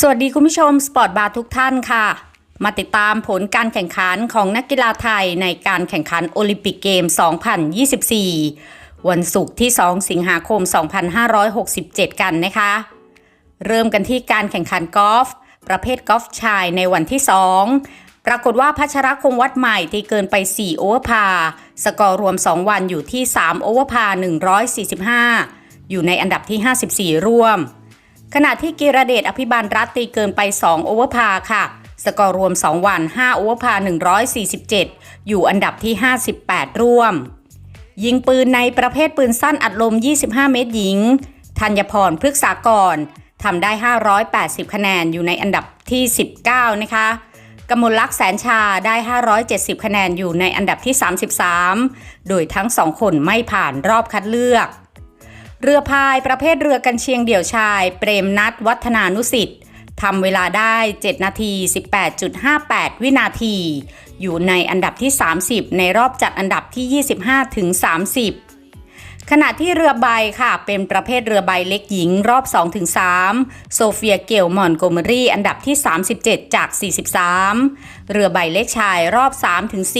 สวัสดีคุณผู้ชมสปอร์ตบาร์ทุกท่านค่ะ มาติดตามผลการแข่งขันของนักกีฬาไทยในการแข่งขันโอลิมปิกเกม 2024 วันศุกร์ที่ 2 สิงหาคม 2567 กันนะคะ เริ่มกันที่การแข่งขันกอล์ฟประเภทกอล์ฟชายในวันที่ 2 ปรากฏว่าพัชรคงวัดใหม่ตีเกินไป 4 โอเวอร์พา สกอร์รวม 2 วันอยู่ที่ 3 โอเวอร์พา 145 อยู่ในอันดับที่ 54 ร่วม ขณะที่กีรเดชอภิบาลรัตตีเกินไป 2 โอเวอร์พาค่ะ สกอร์รวม 2 วัน 5 โอเวอร์พา 147 อยู่อันดับที่ 58 ร่วม ยิงปืนในประเภทปืนสั้นอัดลม 25 เมตรหญิง ธัญพรพฤกษากรทำได้ 580 คะแนนอยู่ในอันดับที่ 19 นะคะกมลลักษณ์แสนชาได้ 570 คะแนนอยู่ในอันดับที่ 33 โดยทั้งสองคนไม่ผ่านรอบคัดเลือก เรือพายประเภทเรือกันเชียงเดี่ยวชาย เปรมนัทวัฒนานุสิทธิ์ทำเวลาได้ 7 นาที 18.58 วินาที อยู่ในอันดับที่ 30 ในรอบจัดอันดับที่ 25 ถึง 30 ขณะที่เรือใบค่ะ เป็นประเภทเรือใบเล็กหญิงรอบ2-3โซเฟียเกลมอนโกเมรีอันดับที่ 37 จาก 43 เรือใบเล็กชายรอบ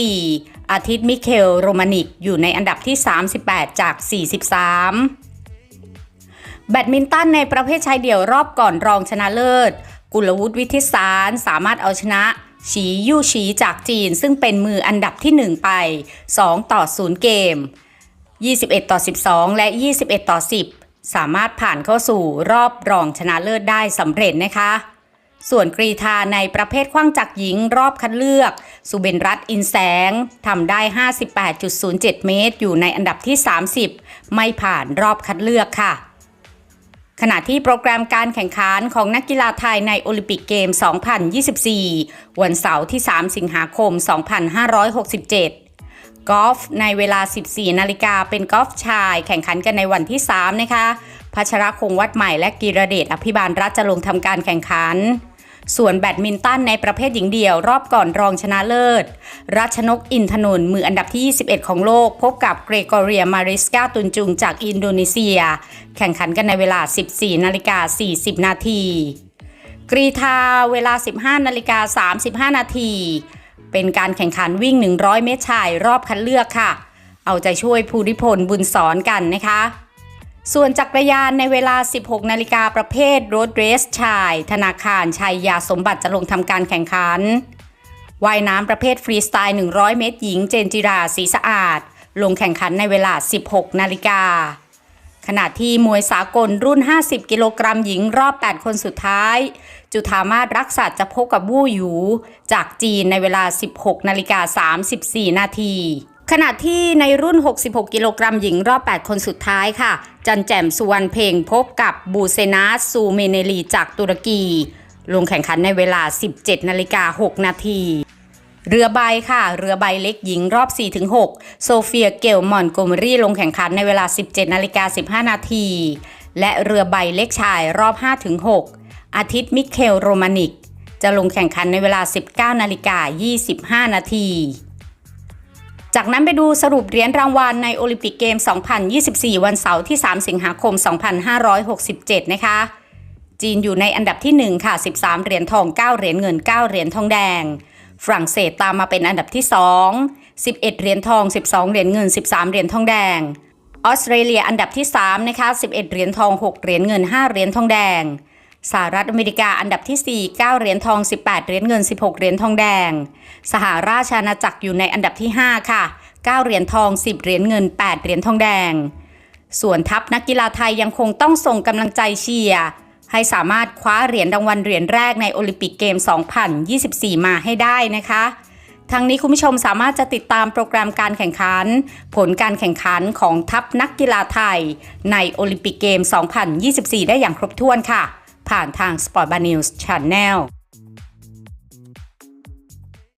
3-4อาทิตย์มิเคลโรมานิก อยู่ในอันดับที่ 38 จาก 43 แบดมินตันในประเภทชายเดี่ยวรอบก่อนรองชนะเลิศ กุลวุฒิวิทิสารสามารถเอาชนะฉียู่ฉีจากจีน ซึ่งเป็นมืออันดับที่ 1 ไป 2 ต่อ 0 เกม 21 ต่อ 12 และ 21 ต่อ 10 สามารถผ่านเข้าสู่รอบรองชนะเลิศได้สำเร็จนะคะ ส่วนกรีธาในประเภทขว้างจักหญิงรอบคัดเลือก สุเบนรัตอินแสงทำได้ 58.07 เมตร อยู่ในอันดับที่ 30 ไม่ผ่านรอบคัดเลือกค่ะ ขณะที่โปรแกรมการแข่งขันของนักกีฬาไทยในโอลิมปิกเกม 2024 วันเสาร์ที่ 3 สิงหาคม 2567 กอล์ฟในเวลา 14 นาฬิกาเป็นกอล์ฟชาย แข่งขันกันในวันที่ 3 นะคะพัชรคงวัดใหม่และกีรเดชอภิบาลรัฐจะลงทำการแข่งขัน ส่วนแบดมินตันในประเภทหญิงเดี่ยวรอบก่อนรองชนะเลิศ รัชนกอินทนนท์มืออันดับที่ 21 ของโลก พบกับเกรกอเรียมาริสกาตุนจุงจากอินโดนีเซีย แข่งขันกันในเวลา 14 นาฬิกา 40 นาทีกรีธาเวลา 15 นาฬิกา 35 นาทีเป็นการแข่งขันวิ่ง 100 เมตรชายรอบคัดเลือกค่ะ เอาใจช่วยภูริพลบุญสอนกันนะคะ ส่วนจักรยานในเวลา 16 นาฬิกาประเภทรถเรสชาย ธนาคารชัยยาสมบัติจะลงทำการแข่งขันว่ายน้ำประเภทฟรีสไตล์ 100 เมตรหญิงเจนจิราสีสะอาด ลงแข่งขันในเวลา 16 นาฬิกา ขณะที่มวยสากลรุ่น 50 กิโลกรัมหญิงรอบ 8 คนสุดท้าย จุธามาศรักษาจะพบกับวู่หยู จากจีนในเวลา 16 นาฬิกา 34 นาที ขณะที่ในรุ่น 66 กิโลกรัมหญิงรอบ 8 คนสุดท้ายค่ะ จันแจ่มสุวรรณเพลงพบกับบูเซนาสซูเมเนลีจากตุรกี ลงแข่งขันในเวลา 17 นาฬิกา 6 นาที เรือใบค่ะ เรือใบเล็กหญิงรอบ 4-6 โซเฟียเกลมอนโกเมรีลงแข่งขันในเวลา 17 นาฬิกา 15 นาที และเรือใบเล็กชายรอบ 5-6 อาทิตย์มิเคลโรมานิก จะลงแข่งขันในเวลา 19 นาฬิกา 25 นาที จากนั้นไปดูสรุปเหรียญรางวัลในโอลิมปิกเกม 2024 วันเสาร์ที่ 3 สิงหาคม 2567 นะคะ จีนอยู่ในอันดับที่ 1 ค่ะ 13 เหรียญทอง 9 เหรียญเงิน 9 เหรียญทองแดง ฝรั่งเศสตามมาเป็นอันดับที่ 2 11 เหรียญทอง 12 เหรียญเงิน 13 เหรียญทองแดง ออสเตรเลียอันดับที่ 3 นะคะ 11 เหรียญทอง 6 เหรียญเงิน 5 เหรียญทองแดง สหรัฐอเมริกาอันดับที่ 4 9 เหรียญทอง 18 เหรียญเงิน 16 เหรียญทองแดง สหราชอาณาจักรอยู่ในอันดับที่ 5 ค่ะ 9 เหรียญทอง 10 เหรียญเงิน 8 เหรียญทองแดง ส่วนทัพนักกีฬาไทยยังคงต้องส่งกำลังใจเชียร์ให้สามารถคว้าเหรียญรางวัลเหรียญแรกในโอลิมปิกเกม 2024 มาให้ได้นะคะทั้งนี้คุณผู้ชมสามารถจะติดตามโปรแกรมการแข่งขัน ผลการแข่งขันของทัพนักกีฬาไทย ในโอลิมปิกเกม 2024 ได้อย่างครบถ้วนค่ะ ผ่านทาง Sport Bar News Channel